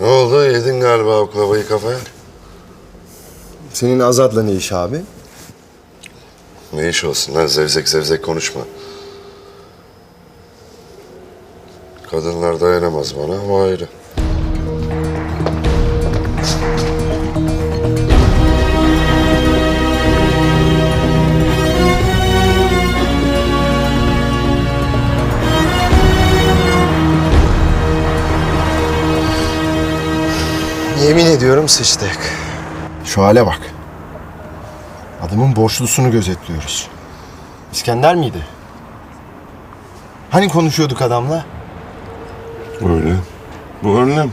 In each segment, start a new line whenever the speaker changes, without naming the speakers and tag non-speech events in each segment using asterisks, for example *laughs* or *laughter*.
Ne oldu? Yedin galiba oklavayı kafaya.
Senin Azat'la ne iş abi?
Ne iş olsun lan zevzek zevzek konuşma. Kadınlar dayanamaz bana ama ayrı.
Yemin ediyorum sıçtık. Şu hale bak. Adamın borçlusunu gözetliyoruz. İskender miydi? Hani konuşuyorduk adamla?
Öyle. Bu önlem.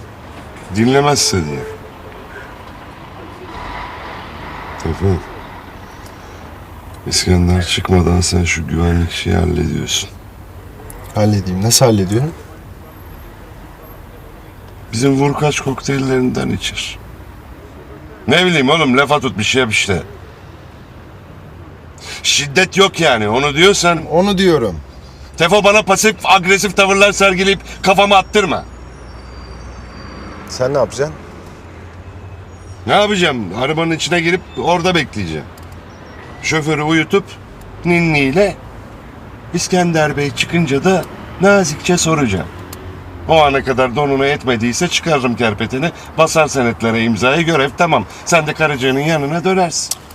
Dinlemezse diye. Efendim. İskender çıkmadan sen şu güvenlik işi hallediyorsun.
Halledeyim. Nasıl hallediyorum?
Bizim vurkaç kokteyllerinden içir. Ne bileyim oğlum lafa tut bir şey yap işte. Şiddet yok yani onu diyorsan
Onu diyorum.
Tefo bana pasif agresif tavırlar sergileyip kafamı attırma.
Sen ne yapacaksın?
Ne yapacağım? Arabanın içine girip orada bekleyeceğim. Şoförü uyutup ninniyle İskender Bey çıkınca da nazikçe soracağım. O ana kadar donuna etmediyse çıkarırım kerpetini, basar senetlere imzayı görev tamam. Sen de karıcığının yanına dönersin.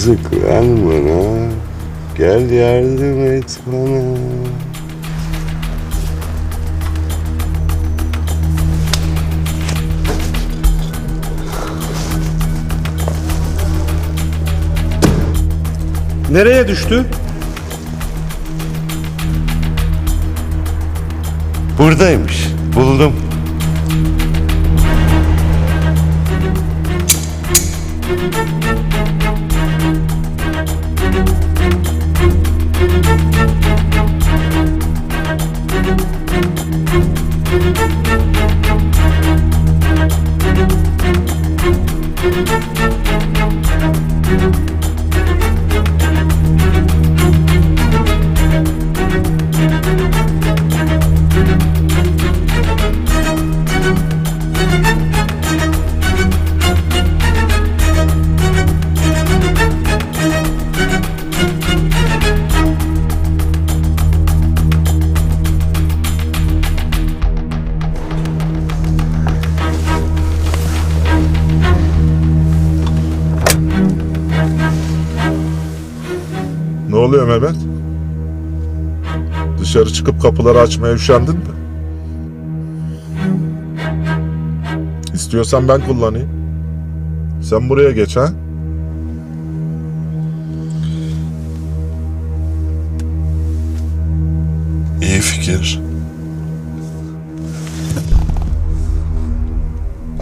Yazık lan bana. Gel yardım et bana.
Nereye düştü?
Buradaymış. Buldum.
Ne oluyor Mehmet? Dışarı çıkıp kapıları açmaya üşendin mi? İstiyorsan ben kullanayım. Sen buraya geç ha?
İyi fikir.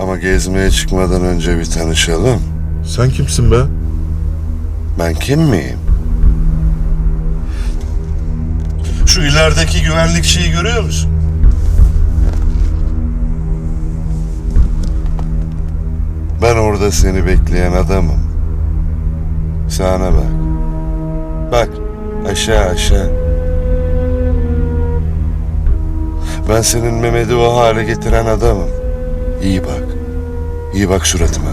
Ama gezmeye çıkmadan önce bir tanışalım.
Sen kimsin be?
Ben kim miyim? şu ilerideki güvenlikçiyi görüyor musun? Ben orada seni bekleyen adamım. Sana bak. Bak aşağı aşağı. Ben senin Mehmet'i o hale getiren adamım. İyi bak. İyi bak suratıma.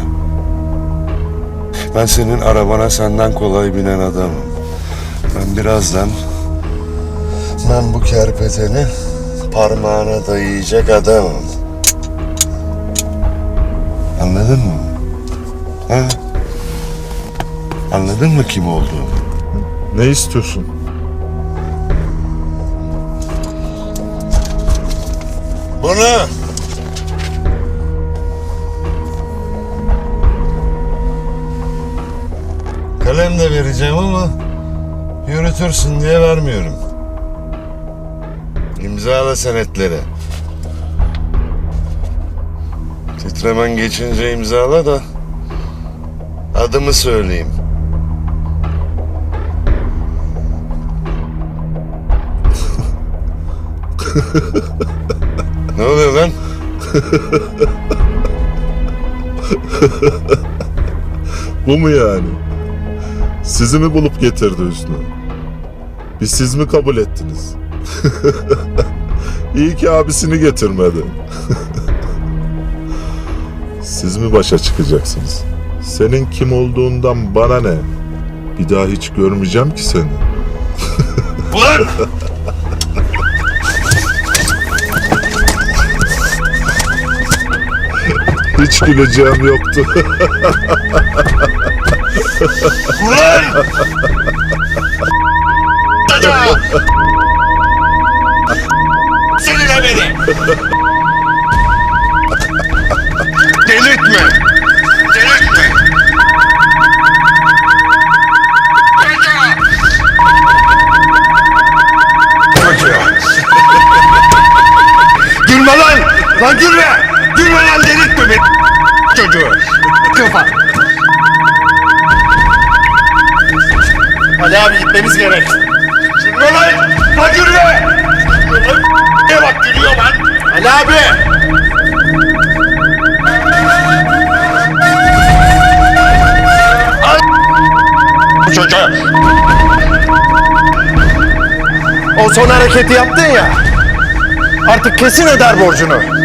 Ben senin arabana senden kolay binen adamım. Ben birazdan ben bu kerpeteni parmağına dayayacak adamım. Anladın mı? Ha? Anladın mı kim olduğumu?
Ne istiyorsun?
Bunu! Kalem de vereceğim ama yürütürsün diye vermiyorum. İmzala senetleri. Titremen geçince imzala da adımı söyleyeyim. ne oluyor lan?
Bu mu yani? Sizi mi bulup getirdi Hüsnü? Bir siz mi kabul ettiniz? *laughs* İyi ki abisini getirmedi. *laughs* siz mi başa çıkacaksınız? Senin kim olduğundan bana ne? Bir daha hiç görmeyeceğim ki seni. *laughs*
Ulan!
Hiç güleceğim yoktu.
Ulan! Delirtme! Delirtme! Gülme lan! Lan gülme! Gülme lan delirtme beni! Çocuğu! Kafa!
Ali abi gitmemiz gerek.
Gülme lan! Lan gülme! Lan
Ali abi! O son hareketi yaptın ya. Artık kesin öder borcunu.